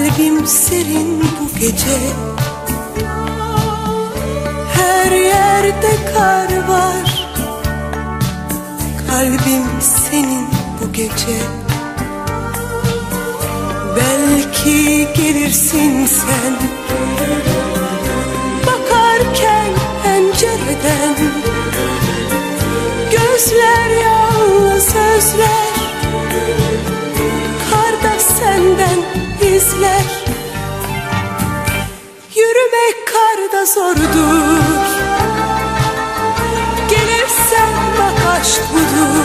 Kalbim serin bu gece. Her yerde kar var. Kalbim senin bu gece. Belki gelirsin sen. Bakarken pencereden. Gözler yalnız sözler karda zordur Gelirsen bak aşk budur.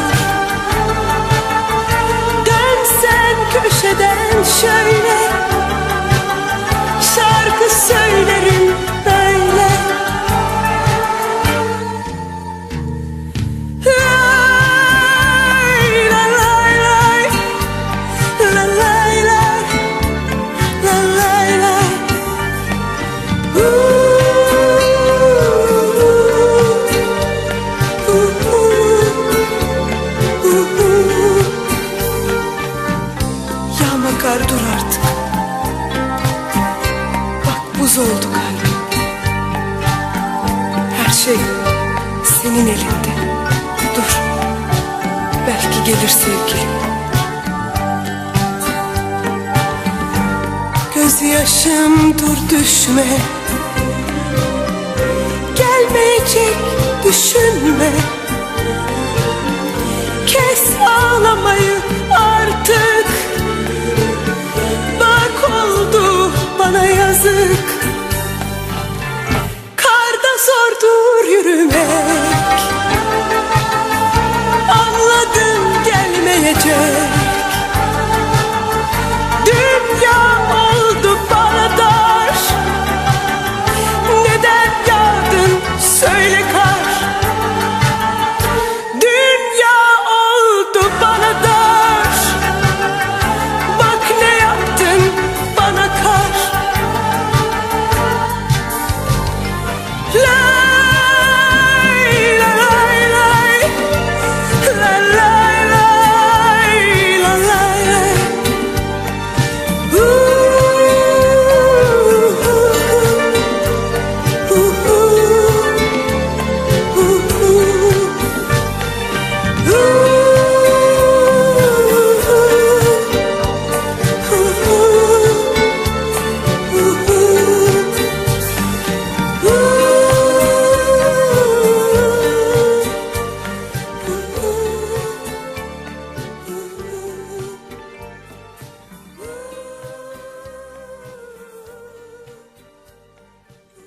Dönsen köşeden şöyle dur artık. Bak buz oldu kalbim. Her şey senin elinde. Dur. Belki gelir sevgilim. Gözyaşım dur düşme Gelmeyecek düşünme Karda zordur yürümek